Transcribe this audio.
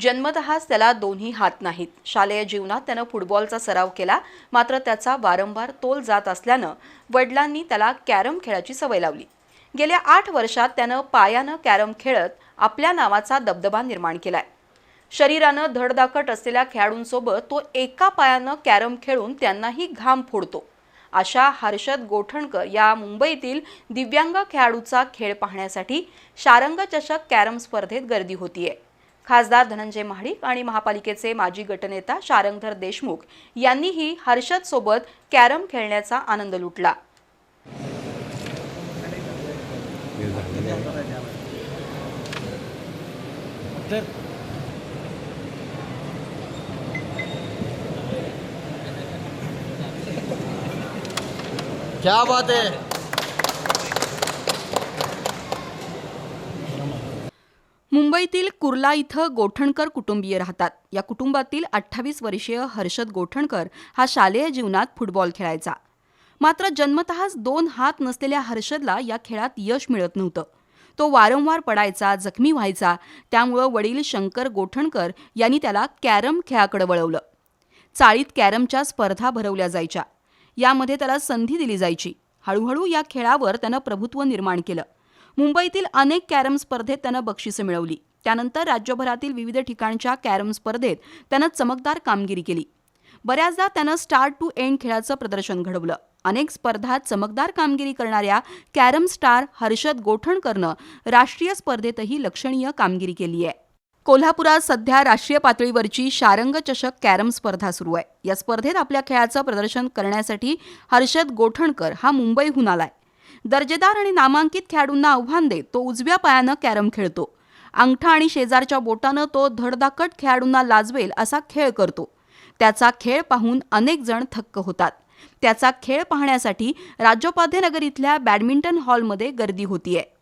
जन्मतःच त्याला दोन्ही हात नाहीत. शालेय जीवनात त्यानं फुटबॉलचा सराव केला मात्र त्याचा वारंवार तोल जात असल्यानं वडिलांनी त्याला कॅरम खेळाची सवय लावली. गेल्या आठ वर्षात त्यानं पायानं कॅरम खेळत आपल्या नावाचा दबदबा निर्माण केलाय. शरीरानं धडधाकट असलेल्या खेळाडूंसोबत तो एका पायानं कॅरम खेळून त्यांनाही घाम फोडतो. अशा हर्षद गोठणकर या मुंबईतील दिव्यांग खेळाडूचा खेळ पाहण्यासाठी शारंग चषक कॅरम स्पर्धेत गर्दी होतीये. खासदार धनंजय महाडिक आणि महापालिकेचे माजी गटनेता शारंगधर देशमुख यांनीही हर्षद सोबत कॅरम खेळण्याचा आनंद लुटला. क्या बात है। मुंबईतील कुर्ला इथं गोठणकर कुटुंबीय राहतात. या कुटुंबातील अठ्ठावीस वर्षीय हर्षद गोठणकर हा शालेय जीवनात फुटबॉल खेळायचा. मात्र जन्मतःच दोन हात नसलेल्या हर्षदला या खेळात यश मिळत नव्हतं. तो वारंवार पडायचा जखमी व्हायचा त्यामुळं वडील शंकर गोठणकर यांनी त्याला कॅरम खेळाकडे वळवलं. चाळीत कॅरमच्या स्पर्धा भरवल्या जायच्या. यामध्ये त्याला संधी दिली जायची. हळूहळू या खेळावर त्यानं प्रभुत्व निर्माण केलं. मुंबईतील अनेक कॅरम स्पर्धेत त्यानं बक्षिसं मिळवली. त्यानंतर राज्यभरातील विविध ठिकाणच्या कॅरम स्पर्धेत त्यानं चमकदार कामगिरी केली. बऱ्याचदा त्यानं स्टार टू एंड खेळाचं प्रदर्शन घडवलं. अनेक स्पर्धात चमकदार कामगिरी करणाऱ्या कॅरम स्टार हर्षद गोठणकरनं राष्ट्रीय स्पर्धेतही लक्षणीय कामगिरी केली आहे. कोल्हापुरात सध्या राष्ट्रीय पातळीवरची शारंग चषक कॅरम स्पर्धा सुरू आहे. या स्पर्धेत आपल्या खेळाचं प्रदर्शन करण्यासाठी हर्षद गोठणकर हा मुंबईहून आलाय. दर्जेदार आणि नामांकित खेळाडूंना आव्हान देत तो उजव्या पायानं कॅरम खेळतो. अंगठा आणि शेजारच्या बोटानं तो धडधाकट खेळाडूंना लाजवेल असा खेळ करतो. त्याचा खेळ पाहून अनेक जण थक्क होतात. त्याचा खेळ पाहण्यासाठी राज्योपाध्यनगर इथल्या बॅडमिंटन हॉलमध्ये गर्दी होतीये.